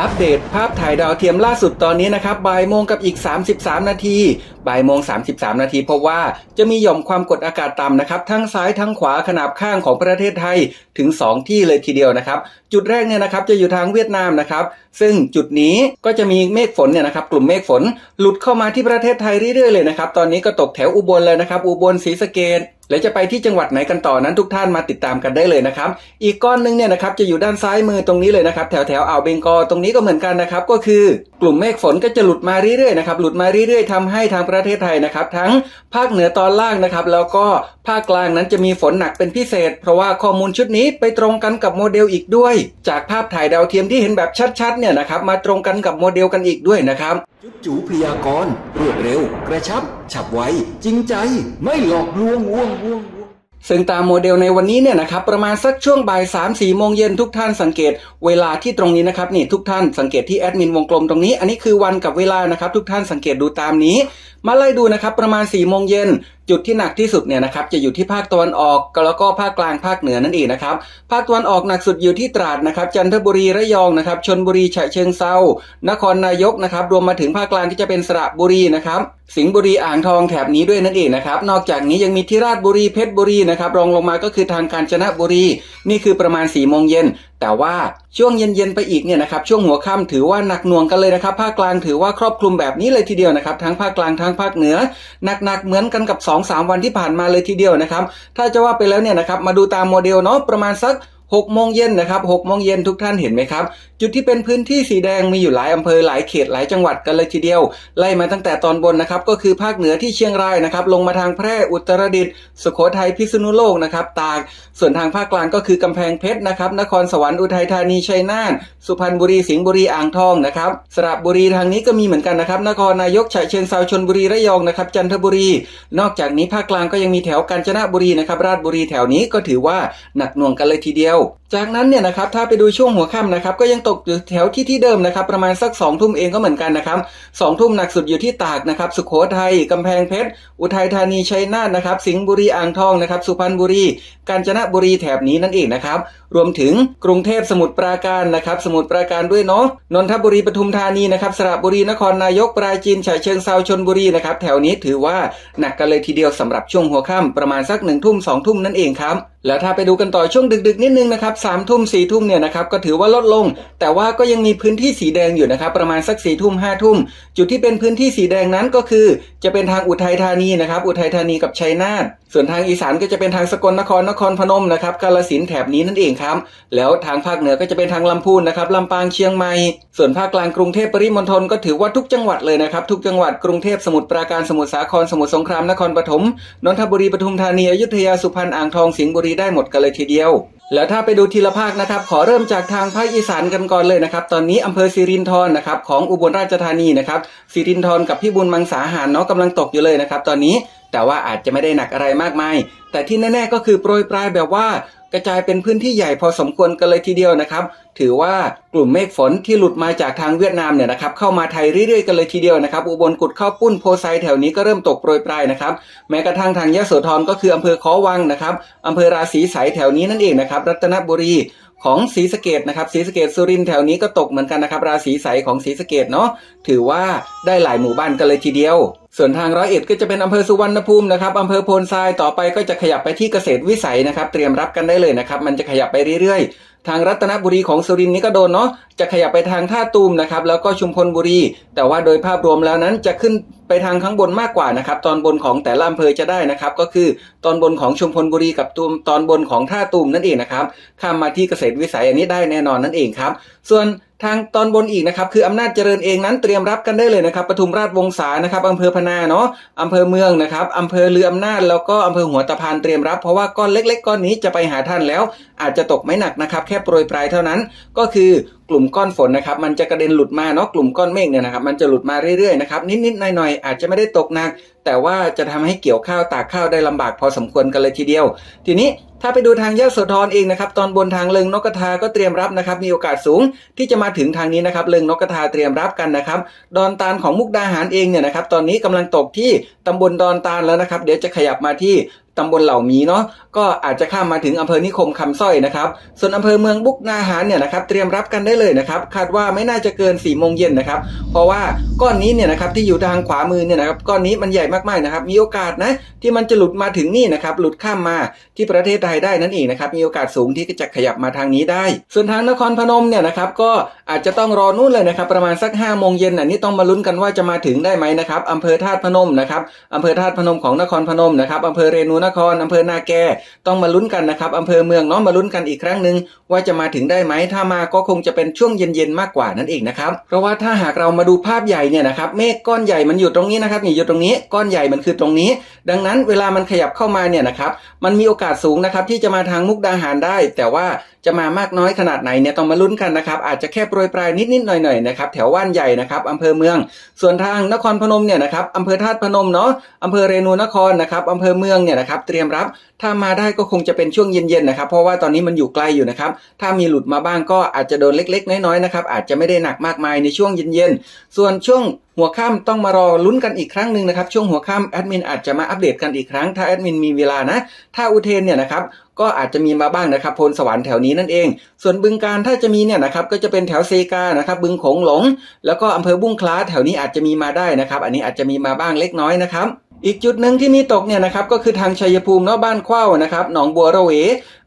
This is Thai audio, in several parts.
อัปเดตภาพถ่ายดาวเทียมล่าสุดตอนนี้นะครับบ่ายโมงกับอีก 33 นาทีบ่ายโมง 33 นาทีพบว่าจะมีหย่อมความกดอากาศต่ำนะครับ ทั้งซ้ายทั้งขวาขนาบข้างของประเทศไทยถึง 2 ที่เลยทีเดียวนะครับ จุดแรกเนี่ยนะครับจะอยู่ทางเวียดนามนะครับ ซึ่งจุดนี้ก็จะมีเมฆฝนเนี่ยนะครับ กลุ่มเมฆฝนหลุดเข้ามาที่ประเทศไทยเรื่อยๆเลยนะครับ ตอนนี้ก็ตกแถวอุบลเลยนะครับ อุบลศรีสะเกษและจะไปที่จังหวัดไหนกันต่อนั้นทุกท่านมาติดตามกันได้เลยนะครับ อีกก้อนหนึงเนี่ยนะครับจะอยู่ด้านซ้ายมือตรงนี้เลยนะครับ แถวแถวอ่าวเบงกอตรงนี้ก็เหมือนกันนะครับก็คือกลุ่มเมฆฝนก็จะหลุดมาเรื่อยๆนะครับหลุดมาเรื่อยๆทำให้ทางประเทศไทยนะครับ ทั้งภาคเหนือตอนล่างนะครับ แล้วก็ภาคกลางนั้นจะมีฝนหนักเป็นพิเศษ เพราะว่าข้อมูลชุดนี้ไปตรงกันกับโมเดลอีกด้วย จากภาพถ่ายดาวเทียมที่เห็นแบบชัดๆเนี่ยนะครับมาตรงกันกับโมเดลกันอีกด้วยนะครับ จูพยากรรวดเร็ว กระชับ ฉับไว จริงใจ ไม่หลอกลวงว่วงว่วงซึ่งตามโมเดลในวันนี้เนี่ยนะครับประมาณสักช่วงบ่าย3ามสี่โมงเย็นทุกท่านสังเกตเวลาที่ตรงนี้นะครับนี่ทุกท่านสังเกตที่แอดมินวงกลมตรงนี้ อันนี้คือวันกับเวลานะครับทุกท่านสังเกตดูตามนี้ มาไล่ดูนะครับประมาณ4ี่โมงเย็นจุดที่หนักที่สุดเนี่ยนะครับจะอยู่ที่ภาคตะวันออกแล้วก็ภาคกลางภาคเหนือนั่นเองนะครับภาคตะวันออกหนักสุดอยู่ที่ตราดนะครับจันทบุรีระยองนะครับชนบุรีฉะเชิงเซานครนายกนะครับรวมมาถึงภาคกลางที่จะเป็นสระบุรีนะครับสิงห์บุรีอ่างทองแถบนี้ด้วยนั่นเองนะครับนอกจากนี้ยังมีที่ราชบุรีเพชรบุรีนะครับรองลงมาก็คือทางกาญจนบุรี นี่คือประมาณ4ี่โมงเย็นแต่ว่าช่วงเย็นๆไปอีกเนี่ยนะครับช่วงหัวค่ำถือว่าหนักหน่วงกันเลยนะครับภาคกลางถือว่าครอบคลุมแบบนี้เลยทีเดียวนะครับทั้งภาคกลางทั้งภาคเหนือหนักๆเหมือนกันกับ2-3 วันที่ผ่านมาเลยทีเดียวนะครับ ถ้าจะว่าไปแล้วเนี่ยนะครับมาดูตามโมเดลเนาะประมาณสัก6โมงเย็นนะครับ6โมงเย็นทุกท่านเห็นไหมครับ จุดที่เป็นพื้นที่สีแดงมีอยู่หลายอำเภอหลายเขตหลายจังหวัดกันเลยทีเดียว ไล่มาตั้งแต่ตอนบนนะครับก็คือภาคเหนือที่เชียงรายนะครับลงมาทางแพร่อุตรดิตถ์สุโขทัยพิษณุโลกนะครับตากส่วนทางภาคกลางก็คือกำแพงเพชรนะครับนครสวรรค์อุทัยธานีชัยนาทสุพรรณบุรีสิงห์บุรีอ่างทองนะครับสระบุรีทางนี้ก็มีเหมือนกันนะครับนครนายกฉะเชิงเซาชลบุรีระยองนะครับจันทบุรี นอกจากนี้ภาคกลางก็ยังมีแถวกาญจนบุรีนะครับราชบุรีแถวนี้ก็ถือว่าหนักหน่วงกันเลยทีเดียว จากนั้นเนี่ยนะครับถ้าไปดูช่วงหัวค่ำนะครับก็ยังตกอยู่แถวที่ที่เดิมนะครับประมาณสัก2องทุ่มเองก็เหมือนกันนะครับสองทุ่มหนักสุดอยู่ที่ตากนะครับสุโขทัยกำแพงเพชรอุทัยธานีชัยนาทนะครับสิงห์บุรีอ่างทองนะครับสุพรรณบุรี กาญจนบุรีแถบนี้นั่นเองนะครับรวมถึงกรุงเทพสมุทรปราการนะครับสมุทรปราการด้วยเนาะนนทบุรีปทุมธานีนะครับสระบุรีนครนายกปราจีนฉะเชิงเซาชนบุรีนะครับแถวนี้ถือว่าหนักกันเลยทีเดียวสำหรับช่วงหัวค่ำประมาณสักหนึ่งทุ่มสองทุ่มนั่นเองครับแล้วถ้าไปดูกันต่อช่วงดึกๆนิดนึงนะครับสามทุ่มสี่ทุ่มเนี่ยนะครับก็ถือว่าลดลง แต่ว่าก็ยังมีพื้นที่สีแดงอยู่นะครับประมาณสักสี่ทุ่มห้าทุ่มจุดที่เป็นพื้นที่สีแดงนั้นก็คือ จะเป็นทางอุทัยธานีนะครับอุทัยธานีกับชัยนาทส่วนทางอีสานก็จะเป็นทางสกลนครนครพนมนะครับกาฬสินแถบนี้นั่นเองครับแล้วทางภาคเหนือก็จะเป็นทางลำพูนนะครับลำปางเชียงใหม่ ส่วนภาคกลางกรุงเทพปริมณฑลก็ถือว่าทุกจังหวัดเลยนะครับทุกจังหวัดกรุงเทพสมุทรปราการสมุทรสาครสมุทรสงครามนครปฐมนนทบุรีปทุมธานีอยุธยาสุพรรณอ่างทองสิงห์บุรีได้หมดกันเลยทีเดียวแล้วถ้าไปดูทีละภาคนะครับ ขอเริ่มจากทางภาคอีสานกันก่อนเลยนะครับ ตอนนี้อำเภอสิรินธรนะครับของอุบลราชธานีนะครับสิรินธรกับพี่บุญมังสาหารเนาะกำลังตกอยู่เลยนะครับ ตอนนี้แต่ว่าอาจจะไม่ได้หนักอะไรมากมาย แต่ที่แน่ๆก็คือโปรยปลายแบบว่ากระจายเป็นพื้นที่ใหญ่พอสมควรกันเลยทีเดียวนะครับ ถือว่ากลุ่มเมฆฝนที่หลุดมาจากทางเวียดนามเนี่ยนะครับเข้ามาไทยเรื่อยๆกันเลยทีเดียวนะครับอุบลกุดข้าวปุ้นโพไซแถวนี้ก็เริ่มตกโปรยปลายนะครับแม้กระทั่งทางยะโสธรก็คืออำเภอขอวังนะครับอำเภอราศีไสแถวนี้นั่นเองนะครับรัตนบุรีของศรีสะเกดนะครับศรีสะเกดสุรินทร์แถวนี้ก็ตกเหมือนกันนะครับ ราศีใสของศรีสะเกดเนาะถือว่าได้หลายหมู่บ้านกันเลยทีเดียว ส่วนทางร้อยเอ็ดก็จะเป็นอำเภอสุวรรณภูมินะครับอำเภอโพนทรายต่อไปก็จะขยับไปที่เกษตรวิสัยนะครับ เตรียมรับกันได้เลยนะครับ มันจะขยับไปเรื่อยๆ ทางรัตนบุรีของสุรินทร์นี้ก็โดนเนาะจะขยับไปทางท่าตูมนะครับแล้วก็ชุมพลบุรี แต่ว่าโดยภาพรวมแล้วนั้นจะขึ้นไปทางข้างบนมากกว่านะครับตอนบนของแต่ละอำเภอจะได้นะครับก็คือตอนบนของชุมพลบุรีกับตูมตอนบนของท่าตูมนั่นเองนะครับข้ามมาที่เกษตรวิสัยอันนี้ได้แน่นอนนั่นเองครับส่วนทางตอนบนอีกนะครับคืออำนาจเจริญเองนั้นเตรียมรับกันได้เลยนะครับปทุมราชวงศานะครับอำเภอพนาเนาะอำเภอเมืองนะครับอำเภอเรืออำนาจแล้วก็อำเภอหัวตะพานเตรียมรับ เพราะว่าก้อนเล็ก ๆ ก้อนนี้จะไปหาท่านแล้ว อาจจะตกไม่หนักนะครับค่โปรยปลายเท่านั้น ก็คือกลุ่มก้อนฝนนะครับ มันจะกระเด็นหลุดมาเนาะกลุ่มก้อนเมฆเนี่ยนะครับมันจะหลุดมาเรื่อยๆนะครับนิดๆหน่อยๆอาจจะไม่ได้ตกหนักแต่ว่าจะทำให้เกี่ยวข้าวตากข้าวได้ลำบากพอสมควรกันเลยทีเดียว ทีนี้ถ้าไปดูทางยะโสธรเองนะครับตอนบนทางเลิงนกกระทาก็เตรียมรับนะครับมีโอกาสสูงที่จะมาถึงทางนี้นะครับเลิงนกกระทาเตรียมรับกันนะครับดอนตาลของมุกดาหารเองเนี่ยนะครับตอนนี้กำลังตกที่ตำบลดอนตาลแล้วนะครับ เดี๋ยวจะขยับมาที่ ตำบลเหล่ามีเนาะก็อาจจะข้ามมาถึงอำเภอนิคมคำสร้อยนะครับ ส่วนอำเภอเมืองบุกนาหารเนี่ยนะครับเตรียมรับกันได้เลยนะครับคาดว่าไม่น่าจะเกิน4ี่โมงเย็นนะครับ เพราะว่าก้อนนี้เนี่ยนะครับที่อยู่ทางขวามือเนี่ยนะครับก้อนนี้มันใหญ่มากๆนะครับ มีโอกาสนะที่มันจะหลุดมาถึงนี่นะครับหลุดข้ามมาที่ประเทศไทยได้นั่นเองนะครับมีโอกาสสูงที่จะขยับมาทางนี้ได้ ส่วนทางนครพนมเนี่ยนะครับก็อาจจะต้องรอนู่นเลยนะครับประมาณสัก5้าโมงเย็นอันนี้ต้องมาลุ้นกันว่าจะมาถึงได้ไหมนะครับอำเภอธาตุพนมนะครับอำเภอธาตุพนมของนครพนมนะครับอำเภอเรนูนครอำเภอนาแกต้องมาลุ้นกันนะครับอำเภอเมืองเนาะมาลุ้นกันอีกครั้งหนึ่งว่าจะมาถึงได้ไหมถ้ามาก็คงจะเป็นช่วงเย็นๆมากกว่านั่นเองนะครับเพราะว่าถ้าหากเรามาดูภาพใหญ่เนี่ยนะครับเมฆก้อนใหญ่มันอยู่ตรงนี้นะครับนี่อยู่ตรงนี้ก้อนใหญ่มันคือตรงนี้ ดังนั้นเวลามันขยับเข้ามาเนี่ยนะครับมันมีโอกาสสูงนะครับที่จะมาทางมุกดาหารได้ แต่ว่า จะมามากน้อยขนาดไหนเนี่ยต้องมาลุ้นกันนะครับอาจจะแค่โปรยปลายนิดๆหน่อยๆนะครับแถวว่านใหญ่นะครับอำเภอเมือง ส่วนทางนครพนมเนี่ยนะครับอำเภอธาตุพนมเนาะอำเภอเรนูนครนะครับอำเภอเมืองเนี่ยนะครับเตรียมรับถ้ามาได้ก็คงจะเป็นช่วงเย็นๆนะครับเพราะว่าตอนนี้มันอยู่ไกลอยู่นะครับถ้ามีหลุดมาบ้างก็อาจจะโดนเล็ก ๆ น้อยๆนะครับอาจจะไม่ได้หนักมากมายในช่วงเย็นๆส่วนช่วงหัวค่ำต้องมารอลุ้นกันอีกครั้งหนึ่งนะครับ ช่วงหัวค่ำแอดมินอาจจะมาอัปเดตกันอีกครั้ง ถ้าแอดมินมีเวลานะ ถ้าอุเทนเนี่ยนะครับก็อาจจะมีมาบ้างนะครับพลสวรรค์แถวนี้นั่นเอง ส่วนบึงการถ้าจะมีเนี่ยนะครับก็จะเป็นแถวเซกานะครับบึงโขงหลง แล้วก็อำเภอบุ้งคล้าแถวนี้อาจจะมีมาได้นะครับ อันนี้อาจจะมีมาบ้างเล็กน้อยนะครับ อีกจุดหนึ่งที่มีตกเนี่ยนะครับก็คือทางชัยภูมิเนาะบ้านเข้านะครับหนองบัวระเว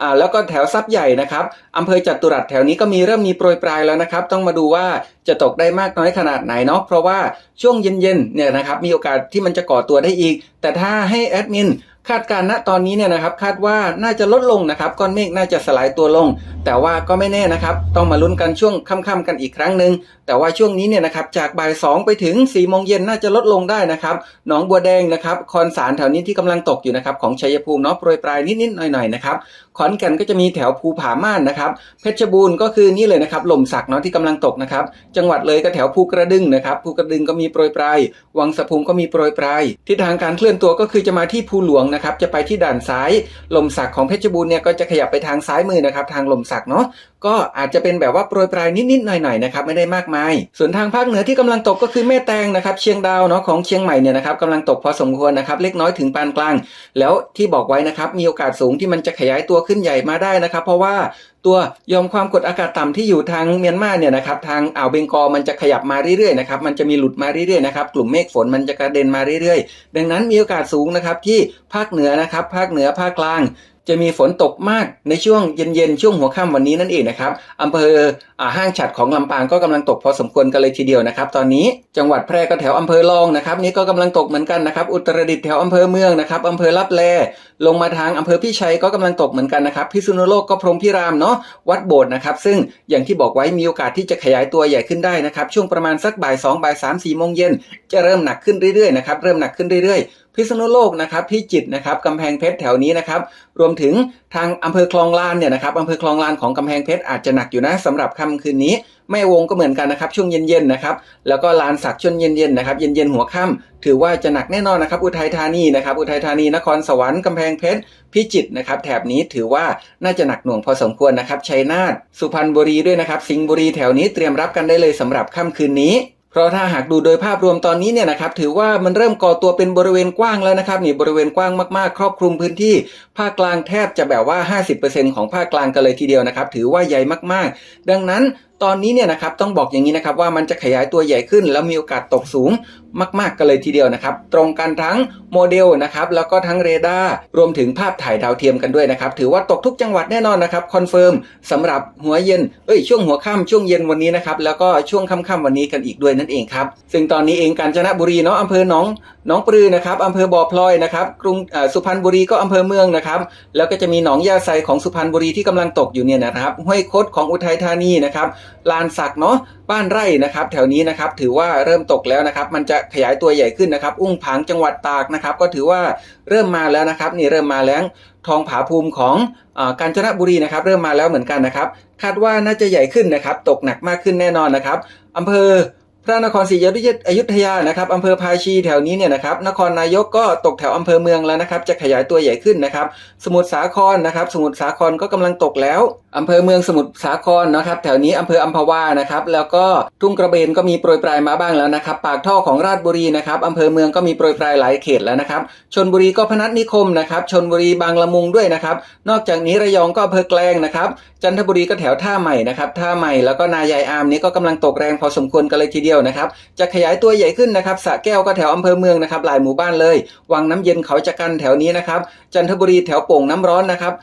อ่าแล้วก็แถวซับใหญ่นะครับอำเภอจัตุรัสแถวนี้ก็มีเริ่มมีโปรยปลายแล้วนะครับ ต้องมาดูว่าจะตกได้มากน้อยขนาดไหนเนาะเพราะว่าช่วงเย็นๆเนี่ยนะครับมีโอกาสที่มันจะก่อตัวได้อีก แต่ถ้าให้แอดมินคาดการณ์ณตอนนี้เนี่ยนะครับคาดว่าน่าจะลดลงนะครับก้อนเมฆน่าจะสลายตัวลง แต่ว่าก็ไม่แน่นะครับ ต้องมาลุ้นกันช่วงค่ำๆกันอีกครั้งหนึ่ง แต่ว่าช่วงนี้เนี่ยนะครับจากบ่ายสองไปถึง4ี่โมงเย็นน่าจะลดลงได้นะครับหนองบัวแดงนะครับคอนสารแถวนี้ที่กำลังตกอยู่นะครับของชัยภูมิเนาะโปรยปลายนิดๆหน่อยๆนะครับขอนแก่นก็จะมีแถวภูผาม่านนะครับเพชรบูรณ์ก็คือนี่เลยนะครับลมสักเนาะที่กำลังตกนะครับจังหวัดเลยก็แถวภูกระดึงนะครับภูกระดึงก็มีโปรยปลายวังสะพุงก็มีโปรยปลายทิศทางการเคลื่อนตัวก็คือจะมาที่ภูหลวงนะครับจะไปที่ด่านซ้าย ลมสักของเพชรบูรณ์เนี่ยก็จะขยับไปทางซ้ายมือนะครับทางลมสักเนาะ ก็อาจจะเป็นแบบว่าโปรยปลายนิดๆหน่อยๆนะครับไม่ได้มากมาย ส่วนทางภาคเหนือที่กำลังตกก็คือแม่แตงนะครับเชียงดาวเนาะของเชียงใหม่เนี่ยนะครับกำลังตกพอสมควรนะครับเล็กน้อยถึงปานกลาง แล้วที่บอกไว้นะครับมีโอกาสสูงที่มันจะขยายตัวขึ้นใหญ่มาได้นะครับ เพราะว่าตัวยอมความกดอากาศต่ำที่อยู่ทางเมียนมาเนี่ยนะครับทางอ่าวเบงกอมันจะขยับมาเรื่อยๆนะครับมันจะมีหลุดมาเรื่อยๆนะครับกลุ่มเมฆฝนมันจะกระเด็นมาเรื่อยๆ ดังนั้นมีโอกาสสูงนะครับที่ภาคเหนือนะครับภาคเหนือภาคกลาง จะมีฝนตกมากในช่วงเย็นๆช่วงหัวค่ำวันนี้นั่นเองนะครับอำเภออห้างฉัดของลำปางก็กำลังตกพอสมควรกันเลยทีเดียวนะครับ ตอนนี้จังหวัดแพร่ก็แถวอำเภอรองนะครับ นี่ก็กำลังตกเหมือนกันนะครับ อุตรดิตถ์แถวอำเภอเมืองนะครับอำเภอลับแลลงมาทางอำเภอพิชัยก็กำลังตกเหมือนกันนะครับ พิษณุโลกก็พรมพิรามเนาะวัดโบสถ์นะครับ ซึ่งอย่างที่บอกไว้มีโอกาสที่จะขยายตัวใหญ่ขึ้นได้นะครับ ช่วงประมาณสักบ่ายสองบ่ายสามสี่โมงเย็นจะเริ่มหนักขึ้นเรื่อยๆนะครับเริ่มหนักขึ้นเรื่อยๆ พิษณุโลกนะครับพิจิตรนะครับกำแพงเพชรแถวนี้นะครับ รวมถึงทางอำเภอคลองลานเนี่ยนะครับอำเภอคลองลานของกำแพงเพชรอาจจะหนักอยู่นะสำหรับค่ำคืนนี้แม่วงก็เหมือนกันนะครับ ช่วงเย็นๆนะครับแล้วก็ลานสักช่วงเย็นๆนะครับเย็นๆหัวค่ำถือว่าจะหนักแน่นอนนะครับ อุทัยธานีนะครับ อุทัยธานีนครสวรรค์กำแพงเพชรพิจิตรนะครับ แถบนี้ถือว่าน่าจะหนักหน่วงพอสมควรนะครับชัยนาทสุพรรณบุรีด้วยนะครับ สิงห์บุรีแถวนี้เตรียมรับกันได้เลยสำหรับค่ำคืนนี้ เพราะถ้าหากดูโดยภาพรวมตอนนี้เนี่ยนะครับถือว่ามันเริ่มก่อตัวเป็นบริเวณกว้างแล้วนะครับนี่บริเวณกว้างมากๆ ครอบคลุมพื้นที่ ภาคกลางแทบจะแบบว่า 50%ของภาคกลางกันเลยทีเดียวนะครับถือว่าใหญ่มากๆ ดังนั้น ตอนนี้เนี่ยนะครับต้องบอกอย่างนี้นะครับว่ามันจะขยายตัวใหญ่ขึ้น แล้วมีโอกาสตกสูงมาก ๆกันเลยทีเดียวนะครับ ตรงกันทั้งโมเดลนะครับแล้วก็ทั้งเรดาร์รวมถึงภาพถ่ายดาวเทียมกันด้วยนะครับ ถือว่าตกทุกจังหวัดแน่นอนนะครับคอนเฟิร์มสำหรับหัวเย็นเอ้ยช่วงหัวค่ำช่วงเย็นวันนี้นะครับแล้วก็ช่วงค่ำๆวันนี้กันอีกด้วยนั่นเองครับซึ่งตอนนี้เองกาญจนบุรีเนาะอำเภอหนองหนองปลือนะครับอำเภอบ่อพลอยนะครับกรุงสุพรรณบุรีก็อำเภอเมืองนะครับแล้วก็จะมีหนองยาไซของสุพรรณบุรีที่กำลังตกอยู่เนี่ยนะครับห้วยคดของอุทัยธานีนะครับลานสักเนาะบ้านไร่นะครับ แถวนี้นะครับถือว่าเริ่มตกแล้วนะครับ มันจะขยายตัวใหญ่ขึ้นนะครับ อุ้งผางจังหวัดตากนะครับ ก็ถือว่าเริ่มมาแล้วนะครับ นี่เริ่มมาแล้วทองผาภูมิของอกาญจนบุรีนะครับ เริ่มมาแล้วเหมือนกันนะครับ คาดว่าน่าจะใหญ่ขึ้นนะครับ ตกหนักมากขึ้นแน่นอนนะครับอำเภอ พระนครศรีอยุธยานะครับอำเภอภาชีแถวนี้เนี่ยนะครับนครนายกก็ตกแถวอำเภอเมืองแล้วนะครับ จะขยายตัวใหญ่ขึ้นนะครับ สมุทรสาครนะครับ สมุทรสาครก็กำลังตกแล้วอำเภอเมืองสมุทรสาครนะครับ แถวนี้อำเภออัมพวานะครับ แล้วก็ทุ่งกระเบนก็มีโปรยปลายมาบ้างแล้วนะครับ ปากท่อของราชบุรีนะครับอำเภอเมืองก็มีโปรยปลายหลายเขตแล้วนะครับชนบุรีก็พนัสนิคมนะครับชนบุรีบางละมุงด้วยนะครับ นอกจากนี้ระยองก็อำเภอแกลงนะครับ จันทบุรีก็แถวท่าใหม่นะครับท่าใหม่แล้วก็นายายอามนี้ก็กำลังตกแรงพอสมควรกันเลยทีเดียวนะครับ จะขยายตัวใหญ่ขึ้นนะครับสะแก้วก็แถวอำเภอเมืองนะครับหลายหมู่บ้านเลย วังน้ำเย็นเขาจะกันแถวนี้นะครับ จันทบุรีแถวโป่งน้ำร้อนนะครับ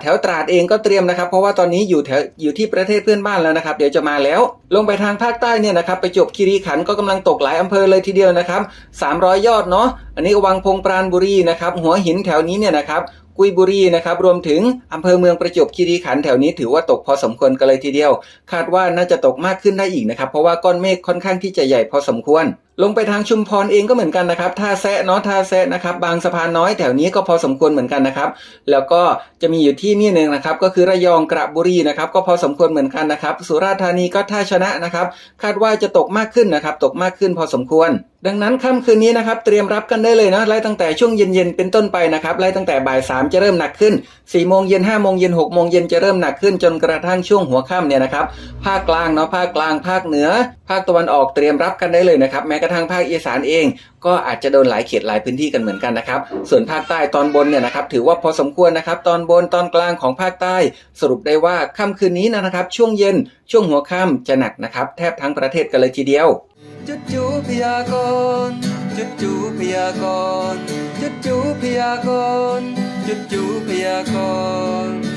แถวตราดเองก็เตรียมนะครับ เพราะว่าตอนนี้อยู่แถวอยู่ที่ประเทศเพื่อนบ้านแล้วนะครับ เดี๋ยวจะมาแล้ว ลงไปทางภาคใต้เนี่ยนะครับไปจบคีรีขันก็กำลังตกหลายอำเภอเลยทีเดียวนะครับ300 ยอดเนาะอันนี้วังพงปราณบุรีนะครับหัวหินแถวนี้เนี่ยนะครับ กุยบุรีนะครับรวมถึงอำเภอเมืองประจวบคีรีขันธ์แถวนี้ถือว่าตกพอสมควรกันเลยทีเดียว คาดว่าน่าจะตกมากขึ้นได้อีกนะครับ เพราะว่าก้อนเมฆค่อนข้างที่จะใหญ่พอสมควร ลงไปทางชุมพรเองก็เหมือนกันนะครับท่าแซะเนาะท่าแซะนะครับ บางสะพานน้อยแถวนี้ก็พอสมควรเหมือนกันนะครับ แล้วก็จะมีอยู่ที่นี่หนึ่งนะครับ ก็คือระยองกระบุรีนะครับ ก็พอสมควรเหมือนกันนะครับ สุราษฎร์ธานีก็ท่าชนะนะครับ คาดว่าจะตกมากขึ้นนะครับ ตกมากขึ้นพอสมควร ดังนั้นค่ำคืนนี้นะครับเตรียมรับกันได้เลยนะไล่ตั้งแต่ช่วงเย็นๆเป็นต้นไปนะครับไล่ตั้งแต่บ่ายสามจะเริ่มหนักขึ้น4ี่โมงเย็นห้าโมงเย็นหกโมงเย็นจะเริ่มหนักขึ้นจนกระทั่งช่วงหัวค่ำเนี่ยนะครับภาคกลางเนาะภาคกลางภาคเหนือ ภาคตะวันออกเตรียมรับกันได้เลยนะครับแม้กระทั่งภาคอีสานเอง ก็อาจจะโดนหลายเขตหลายพื้นที่กันเหมือนกันนะครับ ส่วนภาคใต้ตอนบนเนี่ยนะครับถือว่าพอสมควรนะครับ ตอนบนตอนกลางของภาคใต้ สรุปได้ว่าค่ำคืนนี้นะครับ ช่วงเย็นช่วงหัวค่ำจะหนักนะครับ แทบทั้งประเทศกันเลยทีเดียวจุดจูพยากรจุดจูพยากรจุดจูพยากรจุดจูพยากร